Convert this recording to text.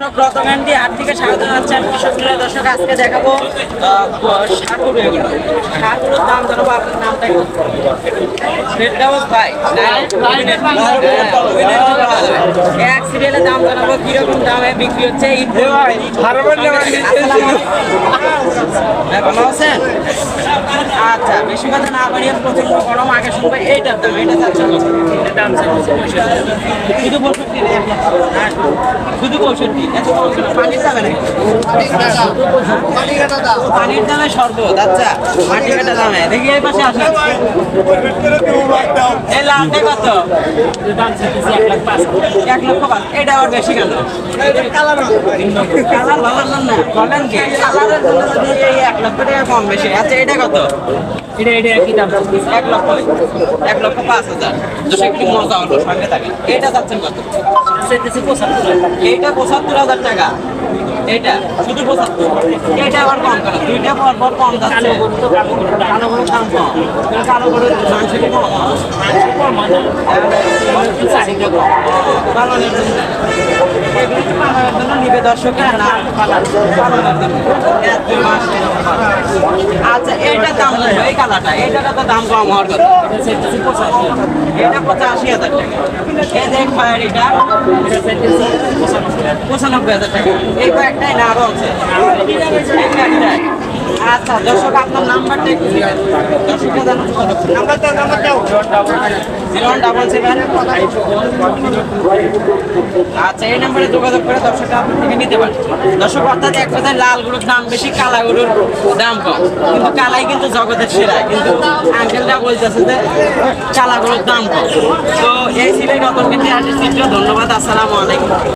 দর্শক রতগান্ডি হাট থেকে স্বাগত জানাচ্ছি আমি কৃষক দর্শক আজকে দেখাবো সাকুর এগুলো সাকুরের দাম জানাব আপনার নামটা একটু ফেরদাউস ভাই এক সিরিয়ালের দাম জানাব কীরকম দামে বিক্রি হচ্ছে ঈদ ভাই ভালো আছেন আচ্ছা বেশি না বাড়িয়ে প্রচণ্ড গরম আগে শুনব এইটার দাম এটা দাম শুধু পঁয়ষট্টি হ্যাঁ, শুধু পঁয়ষট্টি। কেন? পানির দামে নাকি পানির দামে শরবত আচ্ছা মাটি কাটা দামে। দেখি এই পাশে কত? এক লক্ষ এটা আবার বেশি কেন? কালার এক লক্ষ আচ্ছা এটা কত? এটা কি দাম এক লক্ষ এক লক্ষ পাঁচ হাজার। দুশো একটু মজা হলো সঙ্গে থাকে। এটা যাচ্ছেন কত? এইটা পঁচাত্তর হাজার টাকা। এইটা শুধু পঁচাত্তর। এইটা আবার কম কেন? দুইটা পর পর কম যাচ্ছে। কালো করে দাম কম। কালো গরুর মাংস কি কম। চাহিদা কম পালনের জন্য এগুলো একটু পালনের জন্য নিবে দর্শকের নাম। আচ্ছা এইটার দাম? এই কালাটা এইটার তো দাম কম হওয়ার কথা এটা পঁচাশি হাজার টাকা এই দেখ ভাইয়ের এটা এটা পঁচানব্বই হাজার টাকা এই কয়েকটাই না, আরও আছে। আচ্ছা দর্শক, আপনার নাম্বারটা একটু দর্শকরা জন্য নাম্বারটা জিরো ওয়ান ডাবল সেভেন। আচ্ছা এই নাম্বারে যোগাযোগ করে দর্শকরা আপনার থেকে নিতে পারেন। দর্শক, অর্থাৎ এক কথায় লাল গরুর দাম বেশি, কালা গরুর দাম কম। কিন্তু কালাই কিন্তু জগতের সেরা, কিন্তু আঙ্কেলটা বলতেছে যে কালা গরুর দাম কম। তো এই ছিল রতন কিন্তু ধন্যবাদ, আসসালামু আলাইকুম।